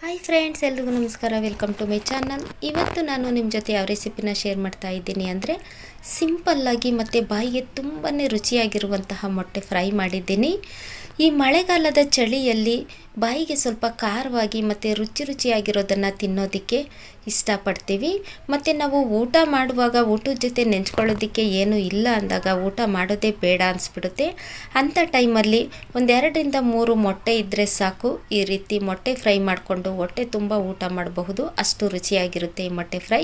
Hi friends ಎಲ್ರಿಗೂ ನಮಸ್ಕಾರ. Welcome to my channel ಇವತ್ತು ನಾನು ನಿಮ್ಮ ಜೊತೆ ಯಾವ ರೆಸಿಪಿನ ಶೇರ್ ಮಾಡ್ತಾ ಇದ್ದೀನಿ ಅಂದರೆ ಸಿಂಪಲ್ಲಾಗಿ ಮತ್ತು ಬಾಯಿಗೆ ತುಂಬಾ ರುಚಿಯಾಗಿರುವಂತಹ ಮೊಟ್ಟೆ ಫ್ರೈ ಮಾಡಿದ್ದೀನಿ. ಈ ಮಳೆಗಾಲದ ಚಳಿಯಲ್ಲಿ ಬಾಯಿಗೆ ಸ್ವಲ್ಪ ಖಾರವಾಗಿ ಮತ್ತು ರುಚಿ ರುಚಿಯಾಗಿರೋದನ್ನು ತಿನ್ನೋದಕ್ಕೆ ಇಷ್ಟಪಡ್ತೀವಿ. ಮತ್ತು ನಾವು ಊಟ ಮಾಡುವಾಗ ಊಟದ ಜೊತೆ ನೆಂಚ್ಕೊಳ್ಳೋದಕ್ಕೆ ಏನೂ ಇಲ್ಲ ಅಂದಾಗ ಊಟ ಮಾಡೋದೇ ಬೇಡ ಅನಿಸ್ಬಿಡುತ್ತೆ. ಅಂಥ ಟೈಮಲ್ಲಿ ಒಂದೆರಡರಿಂದ ಮೂರು ಮೊಟ್ಟೆ ಇದ್ದರೆ ಸಾಕು. ಈ ರೀತಿ ಮೊಟ್ಟೆ ಫ್ರೈ ಮಾಡಿಕೊಂಡು ಹೊಟ್ಟೆ ತುಂಬ ಊಟ ಮಾಡಬಹುದು. ಅಷ್ಟು ರುಚಿಯಾಗಿರುತ್ತೆ ಈ ಮೊಟ್ಟೆ ಫ್ರೈ.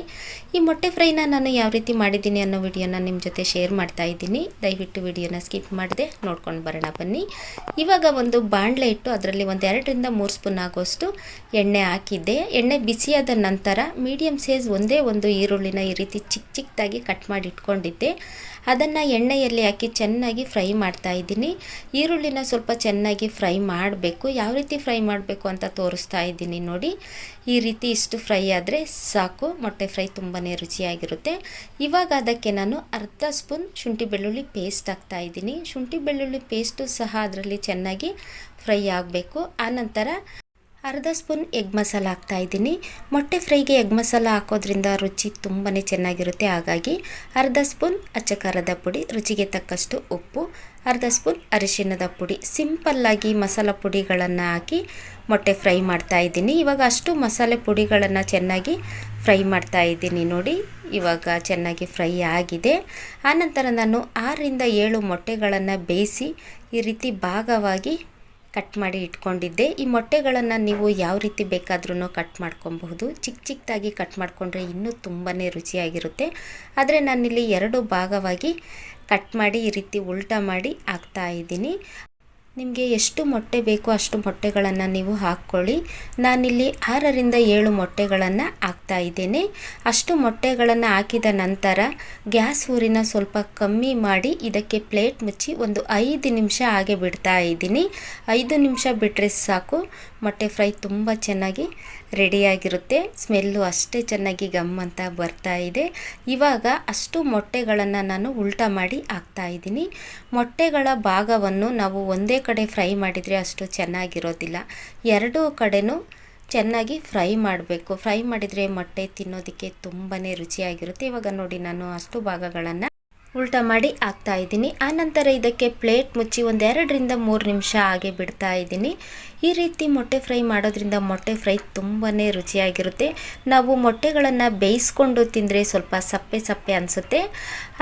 ಈ ಮೊಟ್ಟೆ ಫ್ರೈನ ನಾನು ಯಾವ ರೀತಿ ಮಾಡಿದ್ದೀನಿ ಅನ್ನೋ ವಿಡಿಯೋನ ನಿಮ್ಮ ಜೊತೆ ಶೇರ್ ಮಾಡ್ತಾ ಇದ್ದೀನಿ. ದಯವಿಟ್ಟು ವಿಡಿಯೋನ ಸ್ಕಿಪ್ ಮಾಡಿದೆ ನೋಡ್ಕೊಂಡು ಬರೋಣ ಬನ್ನಿ. ಇವಾಗ ಒಂದು ಬಾಣಲೆ ಇಟ್ಟು ಅದರಲ್ಲಿ ಒಂದು ಎರಡರಿಂದ ಮೂರು ಸ್ಪೂನ್ ಆಗೋಷ್ಟು ಎಣ್ಣೆ ಹಾಕಿದ್ದೆ. ಎಣ್ಣೆ ಬಿಸಿಯಾದ ನಂತರ ಮೀಡಿಯಮ್ ಸೈಜ್ ಒಂದೇ ಒಂದು ಈರುಳ್ಳಿನ ಈ ರೀತಿ ಚಿಕ್ಕ ಚಿಕ್ಕದಾಗಿ ಕಟ್ ಮಾಡಿ ಇಟ್ಕೊಂಡಿದ್ದೆ. ಅದನ್ನು ಎಣ್ಣೆಯಲ್ಲಿ ಹಾಕಿ ಚೆನ್ನಾಗಿ ಫ್ರೈ ಮಾಡ್ತಾ ಇದ್ದೀನಿ. ಈರುಳ್ಳಿನ ಸ್ವಲ್ಪ ಚೆನ್ನಾಗಿ ಫ್ರೈ ಮಾಡಬೇಕು. ಯಾವ ರೀತಿ ಫ್ರೈ ಮಾಡಬೇಕು ಅಂತ ತೋರಿಸ್ತಾ ಇದ್ದೀನಿ ನೋಡಿ. ಈ ರೀತಿ ಇಷ್ಟು ಫ್ರೈ ಆದರೆ ಸಾಕು. ಮೊಟ್ಟೆ ಫ್ರೈ ತುಂಬಾ ರುಚಿಯಾಗಿರುತ್ತೆ. ಇವಾಗ ಅದಕ್ಕೆ ನಾನು ಅರ್ಧ ಸ್ಪೂನ್ ಶುಂಠಿ ಬೆಳ್ಳುಳ್ಳಿ ಪೇಸ್ಟ್ ಹಾಕ್ತಾ ಇದ್ದೀನಿ. ಶುಂಠಿ ಬೆಳ್ಳುಳ್ಳಿ ಪೇಸ್ಟು ಸಹ ಅದರಲ್ಲಿ ಚೆನ್ನಾಗಿ ಫ್ರೈ ಆಗಬೇಕು. ಆನಂತರ ಅರ್ಧ ಸ್ಪೂನ್ ಎಗ್ ಮಸಾಲ ಹಾಕ್ತಾ ಇದ್ದೀನಿ. ಮೊಟ್ಟೆ ಫ್ರೈಗೆ ಎಗ್ ಮಸಾಲ ಹಾಕೋದ್ರಿಂದ ರುಚಿ ತುಂಬಾ ಚೆನ್ನಾಗಿರುತ್ತೆ. ಹಾಗಾಗಿ ಅರ್ಧ ಸ್ಪೂನ್ ಅಚ್ಚಕಾರದ ಪುಡಿ, ರುಚಿಗೆ ತಕ್ಕಷ್ಟು ಉಪ್ಪು, ಅರ್ಧ ಸ್ಪೂನ್ ಅರಿಶಿಣದ ಪುಡಿ. ಸಿಂಪಲ್ಲಾಗಿ ಮಸಾಲೆ ಪುಡಿಗಳನ್ನು ಹಾಕಿ ಮೊಟ್ಟೆ ಫ್ರೈ ಮಾಡ್ತಾ ಇದ್ದೀನಿ. ಇವಾಗ ಅಷ್ಟು ಮಸಾಲೆ ಪುಡಿಗಳನ್ನು ಚೆನ್ನಾಗಿ ಫ್ರೈ ಮಾಡ್ತಾ ಇದ್ದೀನಿ ನೋಡಿ. ಇವಾಗ ಚೆನ್ನಾಗಿ ಫ್ರೈ ಆಗಿದೆ. ಆನಂತರ ನಾನು ಆರರಿಂದ ಏಳು ಮೊಟ್ಟೆಗಳನ್ನು ಬೇಯಿಸಿ ಈ ರೀತಿ ಭಾಗವಾಗಿ ಕಟ್ ಮಾಡಿ ಇಟ್ಕೊಂಡಿದ್ದೆ. ಈ ಮೊಟ್ಟೆಗಳನ್ನು ನೀವು ಯಾವ ರೀತಿ ಬೇಕಾದ್ರೂ ಕಟ್ ಮಾಡ್ಕೊಬಹುದು. ಚಿಕ್ಕ ಚಿಕ್ಕದಾಗಿ ಕಟ್ ಮಾಡಿಕೊಂಡ್ರೆ ಇನ್ನೂ ತುಂಬಾ ರುಚಿಯಾಗಿರುತ್ತೆ. ಆದರೆ ನಾನಿಲ್ಲಿ ಎರಡು ಭಾಗವಾಗಿ ಕಟ್ ಮಾಡಿ ಈ ರೀತಿ ಉಲ್ಟಾ ಮಾಡಿ ಹಾಕ್ತಾ ಇದ್ದೀನಿ. ನಿಮಗೆ ಎಷ್ಟು ಮೊಟ್ಟೆ ಬೇಕೋ ಅಷ್ಟು ಮೊಟ್ಟೆಗಳನ್ನು ನೀವು ಹಾಕ್ಕೊಳ್ಳಿ. ನಾನಿಲ್ಲಿ ಆರರಿಂದ ಏಳು ಮೊಟ್ಟೆಗಳನ್ನು ಹಾಕ್ತಾ ಇದ್ದೇನೆ. ಅಷ್ಟು ಮೊಟ್ಟೆಗಳನ್ನು ಹಾಕಿದ ನಂತರ ಗ್ಯಾಸ್ ಊರಿನ ಸ್ವಲ್ಪ ಕಮ್ಮಿ ಮಾಡಿ ಇದಕ್ಕೆ ಪ್ಲೇಟ್ ಮುಚ್ಚಿ ಒಂದು ಐದು ನಿಮಿಷ ಹಾಗೆ ಬಿಡ್ತಾ ಇದ್ದೀನಿ. ಐದು ನಿಮಿಷ ಬಿಟ್ಟರೆ ಸಾಕು. ಮೊಟ್ಟೆ ಫ್ರೈ ತುಂಬ ಚೆನ್ನಾಗಿ ರೆಡಿಯಾಗಿರುತ್ತೆ. ಸ್ಮೆಲ್ಲು ಅಷ್ಟೇ ಚೆನ್ನಾಗಿ ಗಮ್ ಅಂತ ಬರ್ತಾ ಇದೆ. ಇವಾಗ ಅಷ್ಟು ಮೊಟ್ಟೆಗಳನ್ನು ನಾನು ಉಲ್ಟಾ ಮಾಡಿ ಹಾಕ್ತಾ ಇದ್ದೀನಿ. ಮೊಟ್ಟೆಗಳ ಭಾಗವನ್ನು ನಾವು ಒಂದೇ ಕಡೆ ಫ್ರೈ ಮಾಡಿದರೆ ಅಷ್ಟು ಚೆನ್ನಾಗಿರೋದಿಲ್ಲ. ಎರಡೂ ಕಡೆನೂ ಚೆನ್ನಾಗಿ ಫ್ರೈ ಮಾಡಬೇಕು. ಫ್ರೈ ಮಾಡಿದರೆ ಮೊಟ್ಟೆ ತಿನ್ನೋದಕ್ಕೆ ತುಂಬಾ ರುಚಿಯಾಗಿರುತ್ತೆ. ಇವಾಗ ನೋಡಿ ನಾನು ಅಷ್ಟು ಭಾಗಗಳನ್ನು ಉಲ್ಟಾ ಮಾಡಿ ಹಾಕ್ತಾ ಇದ್ದೀನಿ. ಆನಂತರ ಇದಕ್ಕೆ ಪ್ಲೇಟ್ ಮುಚ್ಚಿ ಒಂದೆರಡರಿಂದ ಮೂರು ನಿಮಿಷ ಹಾಗೆ ಬಿಡ್ತಾ ಇದ್ದೀನಿ. ಈ ರೀತಿ ಮೊಟ್ಟೆ ಫ್ರೈ ಮಾಡೋದ್ರಿಂದ ಮೊಟ್ಟೆ ಫ್ರೈ ತುಂಬಾ ರುಚಿಯಾಗಿರುತ್ತೆ. ನಾವು ಮೊಟ್ಟೆಗಳನ್ನು ಬೇಯಿಸ್ಕೊಂಡು ತಿಂದರೆ ಸ್ವಲ್ಪ ಸಪ್ಪೆ ಸಪ್ಪೆ ಅನಿಸುತ್ತೆ.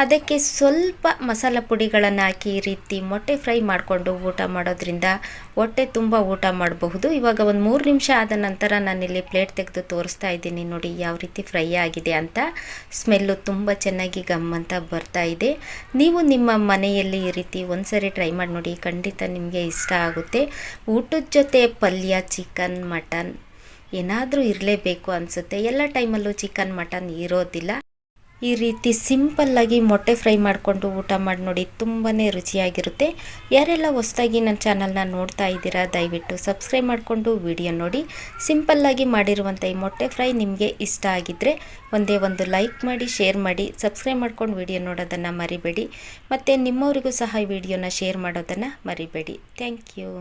ಅದಕ್ಕೆ ಸ್ವಲ್ಪ ಮಸಾಲ ಪುಡಿಗಳನ್ನು ಹಾಕಿ ಈ ರೀತಿ ಮೊಟ್ಟೆ ಫ್ರೈ ಮಾಡಿಕೊಂಡು ಊಟ ಮಾಡೋದ್ರಿಂದ ಹೊಟ್ಟೆ ತುಂಬ ಊಟ ಮಾಡಬಹುದು. ಇವಾಗ ಒಂದು ಮೂರು ನಿಮಿಷ ಆದ ನಂತರ ನಾನಿಲ್ಲಿ ಪ್ಲೇಟ್ ತೆಗೆದು ತೋರಿಸ್ತಾ ಇದ್ದೀನಿ. ನೋಡಿ, ಯಾವ ರೀತಿ ಫ್ರೈ ಆಗಿದೆ ಅಂತ. ಸ್ಮೆಲ್ಲು ತುಂಬ ಚೆನ್ನಾಗಿ ಗಮ್ ಅಂತ ಬರ್ತಾ ಇದೆ. ನೀವು ನಿಮ್ಮ ಮನೆಯಲ್ಲಿ ಈ ರೀತಿ ಒಂದ್ಸರಿ ಟ್ರೈ ಮಾಡಿ ನೋಡಿ, ಖಂಡಿತ ನಿಮಗೆ ಇಷ್ಟ ಆಗುತ್ತೆ. ಊಟದ ಜೊತೆ ಪಲ್ಯ ಚಿಕನ್ ಮಟನ್ ಏನಾದರೂ ಇರಲೇಬೇಕು ಅನಿಸುತ್ತೆ. ಎಲ್ಲ ಟೈಮಲ್ಲೂ ಚಿಕನ್ ಮಟನ್ ಇರೋದಿಲ್ಲ. ಈ ರೀತಿ ಸಿಂಪಲ್ಲಾಗಿ ಮೊಟ್ಟೆ ಫ್ರೈ ಮಾಡಿಕೊಂಡು ಊಟ ಮಾಡಿ ನೋಡಿ ತುಂಬಾ ರುಚಿಯಾಗಿರುತ್ತೆ. ಯಾರೆಲ್ಲ ಹೊಸದಾಗಿ ನನ್ನ ಚಾನಲ್ನ ನೋಡ್ತಾ ಇದ್ದೀರಾ, ದಯವಿಟ್ಟು ಸಬ್ಸ್ಕ್ರೈಬ್ ಮಾಡಿಕೊಂಡು ವಿಡಿಯೋ ನೋಡಿ. ಸಿಂಪಲ್ಲಾಗಿ ಮಾಡಿರುವಂಥ ಈ ಮೊಟ್ಟೆ ಫ್ರೈ ನಿಮಗೆ ಇಷ್ಟ ಆಗಿದ್ದರೆ ಒಂದೇ ಒಂದು ಲೈಕ್ ಮಾಡಿ, ಶೇರ್ ಮಾಡಿ, ಸಬ್ಸ್ಕ್ರೈಬ್ ಮಾಡ್ಕೊಂಡು ವಿಡಿಯೋ ನೋಡೋದನ್ನು ಮರಿಬೇಡಿ. ಮತ್ತು ನಿಮ್ಮವರಿಗೂ ಸಹ ಈ ವಿಡಿಯೋನ ಶೇರ್ ಮಾಡೋದನ್ನು ಮರಿಬೇಡಿ. Thank you.